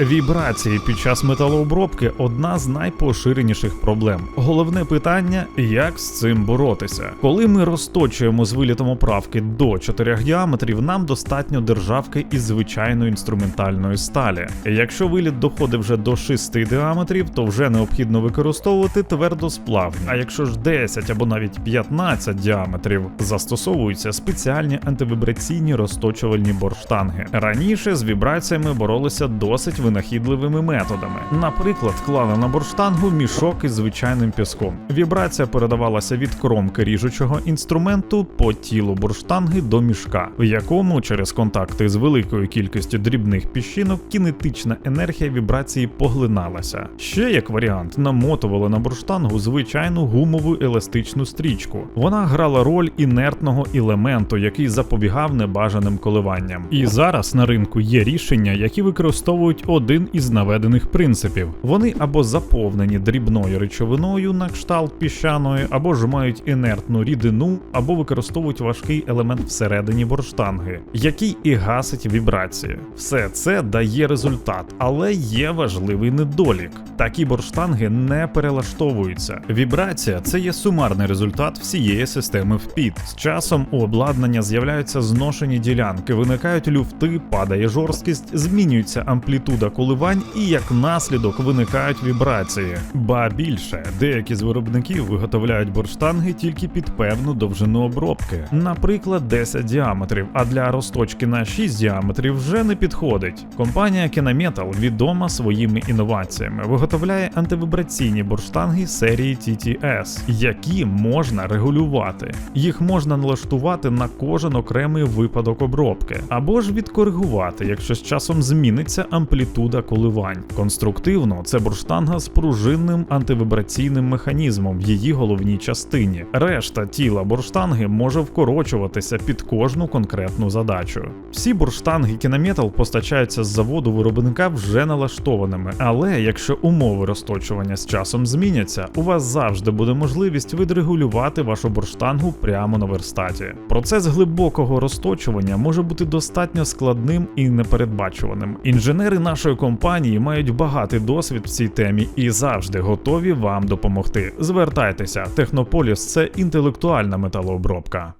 Вібрації під час металообробки одна з найпоширеніших проблем. Головне питання, як з цим боротися. Коли ми розточуємо з вилітом оправки до 4 діаметрів, нам достатньо державки із звичайної інструментальної сталі. Якщо виліт доходить вже до 6 діаметрів, то вже необхідно використовувати твердосплавні. А якщо ж 10 або навіть 15 діаметрів, застосовуються спеціальні антивібраційні розточувальні борштанги. Раніше з вібраціями боролися досить винахідливими методами. Наприклад, клали на борштангу мішок із звичайним піском. Вібрація передавалася від кромки ріжучого інструменту по тілу борштанги до мішка, в якому через контакти з великою кількістю дрібних піщинок кінетична енергія вібрації поглиналася. Ще як варіант, намотували на борштангу звичайну гумову еластичну стрічку. Вона грала роль інертного елементу, який запобігав небажаним коливанням. І зараз на ринку є рішення, які використовують один із наведених принципів. Вони або заповнені дрібною речовиною на кшталт піщаної, або ж мають інертну рідину, або використовують важкий елемент всередині борштанги, який і гасить вібрації. Все це дає результат, але є важливий недолік. Такі борштанги не перелаштовуються. Вібрація це є сумарний результат всієї системи впід. З часом у обладнання з'являються зношені ділянки, виникають люфти, падає жорсткість, змінюється амплітуда коливань і як наслідок виникають вібрації. Ба більше, деякі з виробників виготовляють борштанги тільки під певну довжину обробки, наприклад, 10 діаметрів, а для розточки на 6 діаметрів вже не підходить. Компанія Kenametal відома своїми інноваціями, виготовляє антивібраційні борштанги серії TTS, які можна регулювати. Їх можна налаштувати на кожен окремий випадок обробки, або ж відкоригувати, якщо з часом зміниться амплітуда коливань. Конструктивно це борштанга з пружинним антивібраційним механізмом в її головній частині. Решта тіла борштанги може вкорочуватися під кожну конкретну задачу. Всі борштанги Кінаметал постачаються з заводу виробника вже налаштованими, але якщо умови розточування з часом зміняться, у вас завжди буде можливість відрегулювати вашу борштангу прямо на верстаті. Процес глибокого розточування може бути достатньо складним і непередбачуваним. Інженери нашої компанії мають багатий досвід в цій темі і завжди готові вам допомогти. Звертайтеся, Технополіс це інтелектуальна металообробка.